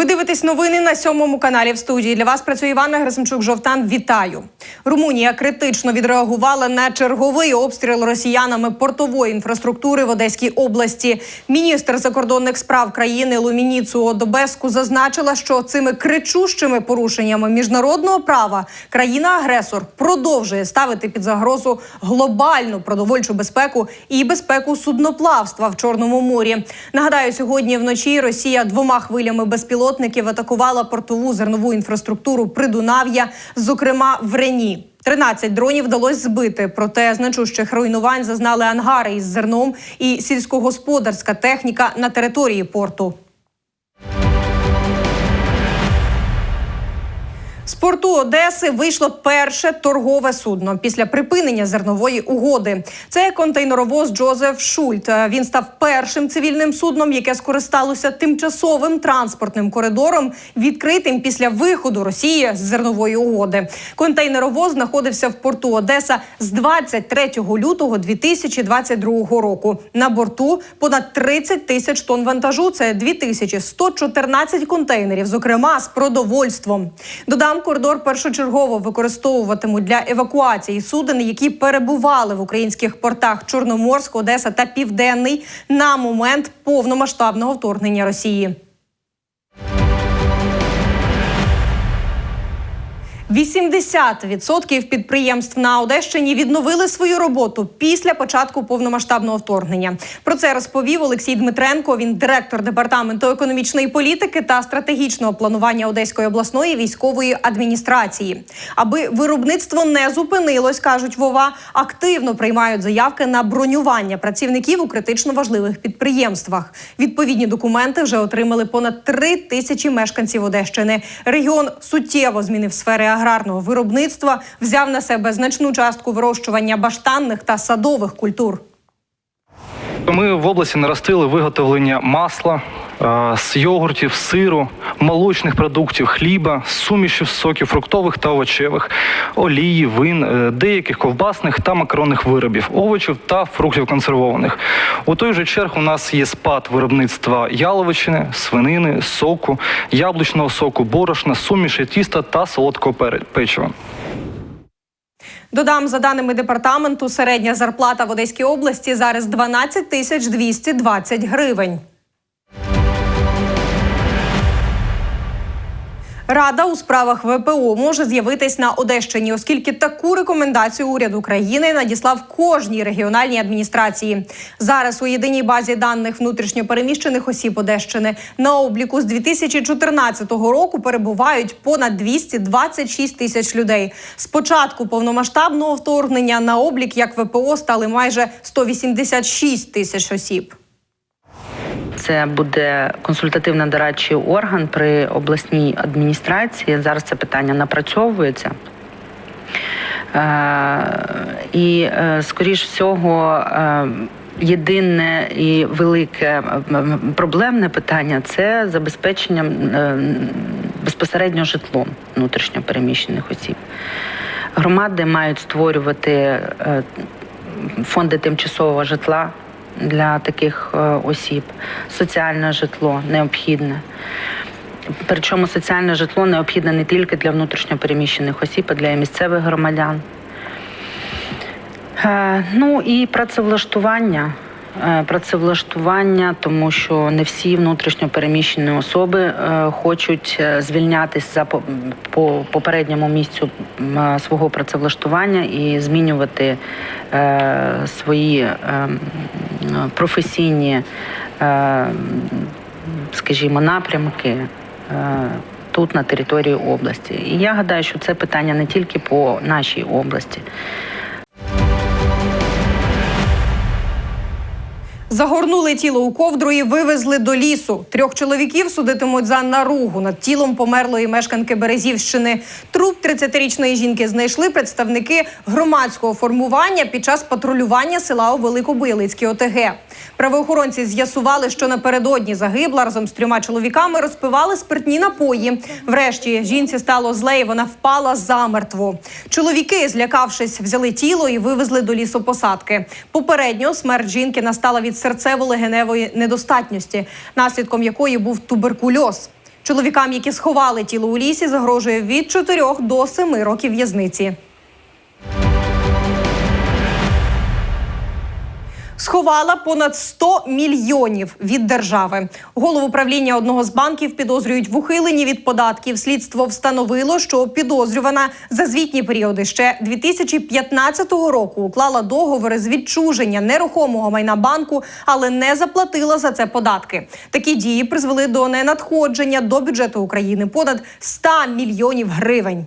Ви дивитесь новини на сьомому каналі в студії. Для вас працює Івана Герасимчук. Жовтан. Вітаю. Румунія критично відреагувала на черговий обстріл росіянами портової інфраструктури в Одеській області. Міністр закордонних справ країни Лумініцу Одобеску зазначила, що цими кричущими порушеннями міжнародного права країна-агресор продовжує ставити під загрозу глобальну продовольчу безпеку і безпеку судноплавства в Чорному морі. Нагадаю, сьогодні вночі Росія двома хвилями безпілотників атакувала портову зернову інфраструктуру Придунав'я, зокрема в Рені. 13 дронів вдалося збити, проте значущих руйнувань зазнали ангари із зерном і сільськогосподарська техніка на території порту. З порту Одеси вийшло перше торгове судно після припинення зернової угоди. Це контейнеровоз Джозеф Шульт. Він став першим цивільним судном, яке скористалося тимчасовим транспортним коридором, відкритим після виходу Росії з зернової угоди. Контейнеровоз знаходився в порту Одеса з 23 лютого 2022 року. На борту понад 30 тисяч тонн вантажу. Це 2114 контейнерів, зокрема з продовольством. Додам, коридор першочергово використовуватимуть для евакуації суден, які перебували в українських портах Чорноморськ, Одеса та Південний на момент повномасштабного вторгнення Росії. 80% підприємств на Одещині відновили свою роботу після початку повномасштабного вторгнення. Про це розповів Олексій Дмитренко. Він директор департаменту економічної політики та стратегічного планування Одеської обласної військової адміністрації. Аби виробництво не зупинилось, кажуть Вова, активно приймають заявки на бронювання працівників у критично важливих підприємствах. Відповідні документи вже отримали понад три тисячі мешканців Одещини. Регіон суттєво змінив сфери аграрного виробництва, взяв на себе значну частку вирощування баштанних та садових культур. Ми в області наростили виготовлення масла з йогуртів, сиру, молочних продуктів, хліба, сумішів соків фруктових та овочевих, олії, вин, е, деяких ковбасних та макаронних виробів, овочів та фруктів консервованих. У той же черг у нас є спад виробництва яловичини, свинини, соку, яблучного соку, борошна, суміші, тіста та солодкого печива. Додам, за даними департаменту, середня зарплата в Одеській області зараз 12 тисяч 220 гривень. Рада у справах ВПО може з'явитись на Одещині, оскільки таку рекомендацію уряд України надіслав кожній регіональній адміністрації. Зараз у єдиній базі даних внутрішньопереміщених осіб Одещини на обліку з 2014 року перебувають понад 226 тисяч людей. З початку повномасштабного вторгнення на облік як ВПО стали майже 186 тисяч осіб. Це буде консультативно-дорадчий орган при обласній адміністрації. Зараз це питання напрацьовується. Е, І, е, скоріш всього, е, єдине і велике проблемне питання це забезпечення безпосередньо житлом внутрішньопереміщених осіб. Громади мають створювати фонди тимчасового житла для таких е, осіб, соціальне житло необхідне. Причому соціальне житло необхідне не тільки для внутрішньопереміщених осіб, а для місцевих громадян. Е, Ну і працевлаштування. Е, Працевлаштування, тому що не всі внутрішньо переміщені особи е, хочуть е, звільнятися за по, по попередньому місцю свого працевлаштування і змінювати свої професійні, скажімо, напрямки. Тут на території області, і я гадаю, що це питання не тільки по нашій області. Загорнули тіло у ковдру і вивезли до лісу. Трьох чоловіків судитимуть за наругу над тілом померлої мешканки Березівщини. Труп 30-річної жінки знайшли представники громадського формування під час патрулювання села у Великобилицькій ОТГ. Правоохоронці з'ясували, що напередодні загибла разом з трьома чоловіками розпивали спиртні напої. Врешті жінці стало зле, і вона впала замертво. Чоловіки, злякавшись, взяли тіло і вивезли до лісопосадки. Попередньо смерть жінки настала від серцево-легеневої недостатності, наслідком якої був туберкульоз. Чоловікам, які сховали тіло у лісі, загрожує від 4 до 7 років в'язниці. Сховала понад 100 мільйонів від держави. Голову правління одного з банків підозрюють в ухиленні від податків. Слідство встановило, що підозрювана за звітні періоди ще 2015 року уклала договори з відчуження нерухомого майна банку, але не заплатила за це податки. Такі дії призвели до ненадходження до бюджету України понад 100 мільйонів гривень.